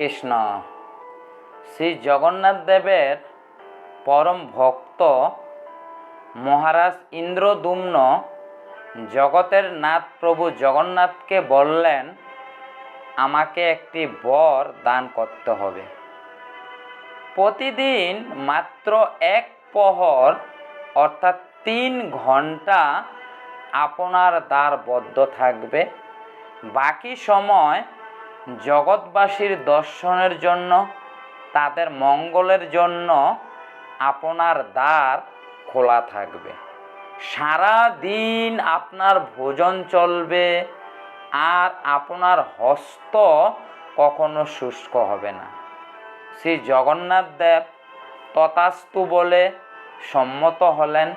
কৃষ্ণ শ্রী জগন্নাথ দেবের পরম ভক্ত মহারাজ ইন্দ্রদুম্ন জগতের নাথ প্রভু জগন্নাথকে বললেন, আমাকে একটি বর দান করতে হবে। প্রতিদিন মাত্র এক প্রহর, অর্থাৎ তিন ঘণ্টা আপনার দ্বার বদ্ধ থাকবে। বাকি সময় জগৎবাসীর দর্শনের জন্য, তাদের মঙ্গলের জন্য আপনার দ্বার খোলা থাকবে। সারা দিন আপনার ভোজন চলবে আর আপনার হস্ত কখনো শুষ্ক হবে না। শ্রী জগন্নাথ দেব তথাস্তু বলে সম্মত হলেন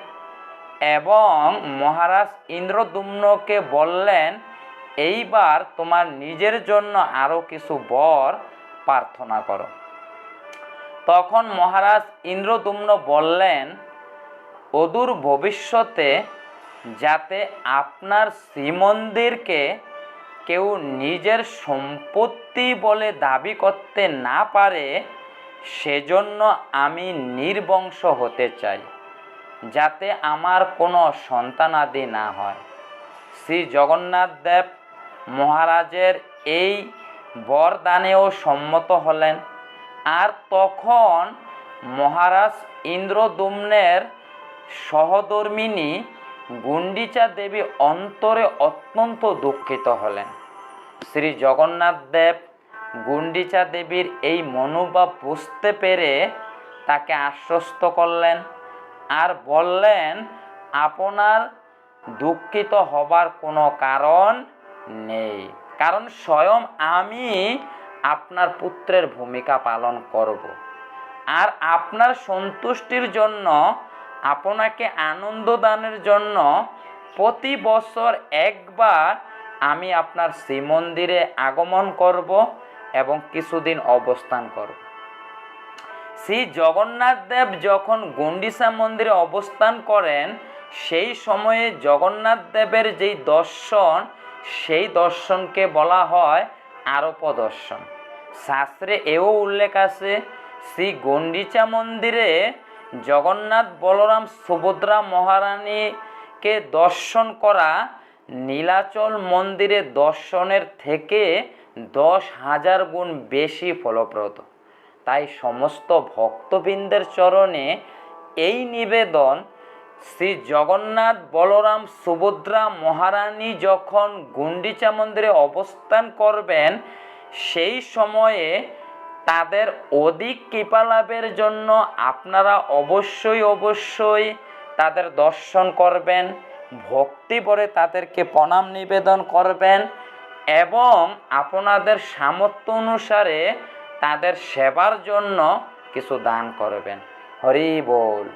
এবং মহারাজ ইন্দ্রদুম্নকে বললেন এইবার তোমার নিজের জন্য আরও কিছু বর প্রার্থনা করো। তখন মহারাজ ইন্দ্রদুম্ন বললেন, অদূর ভবিষ্যতে যাতে আপনার শ্রীমন্দিরকে কেউ নিজের সম্পত্তি বলে দাবি করতে না পারে, সেজন্য আমি নির্বংশ হতে চাই, যাতে আমার কোনো সন্তানাদি না হয়। শ্রী জগন্নাথ দেব মহারাজের এই বরদানেও সম্মত হলেন। আর তখন মহারাজ ইন্দ্রদুম্নের সহধর্মিনী গুন্ডিচা দেবী অন্তরে অত্যন্ত দুঃখিত হলেন। শ্রী জগন্নাথ দেব গুন্ডিচা দেবীর এই মনোভাব বুঝতে পেরে তাকে আশ্বস্ত করলেন আর বললেন, আপনার দুঃখিত হবার কোনো কারণ নেই। কারণ স্বয়ং আমি আপনার পুত্রের ভূমিকা পালন করব। আর আপনার সন্তুষ্টির জন্য, আপনাকে আনন্দ দানের জন্য প্রতি বছর একবার আমি আপনার শ্রীমন্দিরে আগমন করব এবং কিছুদিন অবস্থান করব। শ্রী জগন্নাথ দেব যখন গুন্ডিসা মন্দিরে অবস্থান করেন, সেই সময়ে জগন্নাথ দেবের যেই দর্শন সেই দর্শনকে বলা হয় আরোপ দর্শন শাস্ত্রে এও উল্লেখ আছে, শ্রী গন্ডিচা মন্দিরে জগন্নাথ বলরাম সুভদ্রা মহারানীকে দর্শন করা নীলাচল মন্দিরে দর্শনের থেকে দশ হাজার গুণ বেশি ফলপ্রদ। তাই সমস্ত ভক্তবৃন্দের চরণে এই নিবেদন শ্রী জগন্নাথ বলরাম সুভদ্রা মহারানী যখন গুন্ডিচা মন্দিরে অবস্থান করবেন, সেই সময়ে তাদের অধিক কৃপা লাভের জন্য আপনারা অবশ্যই অবশ্যই তাদের দর্শন করবেন, ভক্তি করে তাদেরকে প্রণাম নিবেদন করবেন এবং আপনাদের সামর্থ্য অনুসারে তাদের সেবার জন্য কিছু দান করবেন। হরি বল।